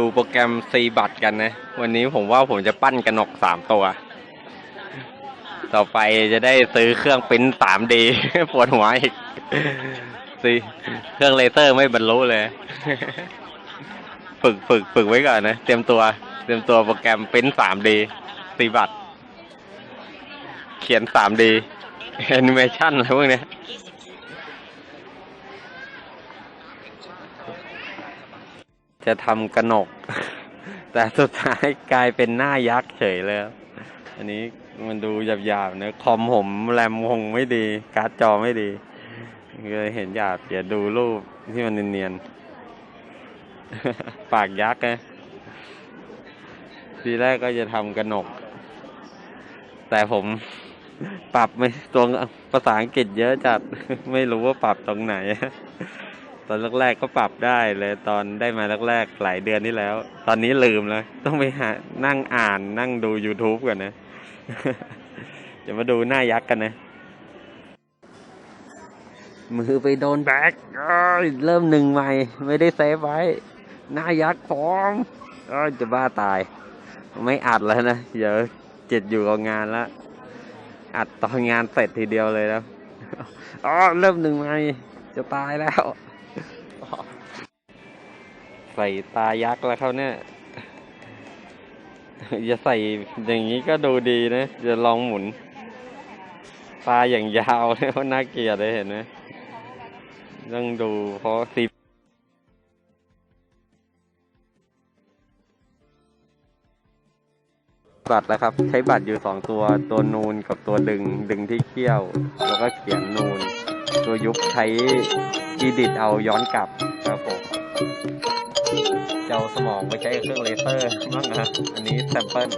ดูโปรแกรมซีบัตกันนะ วันนี้ผมว่าผมจะปั้นกระหนกสามตัว ต่อไปจะได้ซื้อเครื่องปริ้นสามดีปวดหัวอีกซีเครื่องเลเซอร์ไม่บรรลุเลย ฝึกฝึกฝึกไว้ก่อนนะ เตรียมตัว เตรียมตัวโปรแกรมปริ้นสามดีซีบัตเขียนสามดีแอนิเมชันอะไรพวกเนี้ย จะทำกระหนก แต่สุดท้ายกลายเป็นหน้ายักษ์เฉยเลยอันนี้มันดูหยาบๆนะคอมผมแรมคงไม่ดี การ์ดจอไม่ดีเลยเห็นหยาบเดี๋ยวดูรูปที่มันเนียนๆ ปากยักษ์นะทีแรกก็จะทำกระหนก แต่ผมปรับไม่ตรงภาษาอังกฤษเยอะจัด ไม่รู้ว่าปรับตรงไหน ตอนแรกๆก็ปรับได้เลยตอนได้มาแรกๆหลายเดือนที่แล้ว ตอนนี้ลืมแล้ว ต้องไปหานั่งอ่านนั่งดู YouTube ก่อนนะเดี๋ยวมาดูหน้ายักษ์กันนะ มือไปโดนแบ็คอ้ายเริ่มหนึ่งใหม่ ไม่ได้เซฟไว้ หน้ายักษ์พร้อมจะบ้าตาย ไม่อัดแล้วนะ เดี๋ยวเจ็ดอยู่กับงานแล้วอัดตอนงานเสร็จทีเดียวเลยแล้วอ๋อเริ่มหนึ่งใหม่จะตายแล้ว ส่ตายักษ์แล้วเขาเนี่ยอย่าใส่อย่างนี้ก็ดูดีนะ จะลองหมุน ตาอย่างยาวเนี่ยน่าเกลียดเลยเห็นไหมต้องดูเพราะซีบัตรแล้วครับ ใช้บัตรอยู่สองตัวตัวนูนกับตัวดึงดึงที่เขี้ยว แล้วก็เขียนนูน ตัวยุบใช้อีดิตเอาย้อนกลับครับผม จะเอาสมองไปใช้กับเครื่องเลเซอร์บ้างนะอันนี้แซมเปิล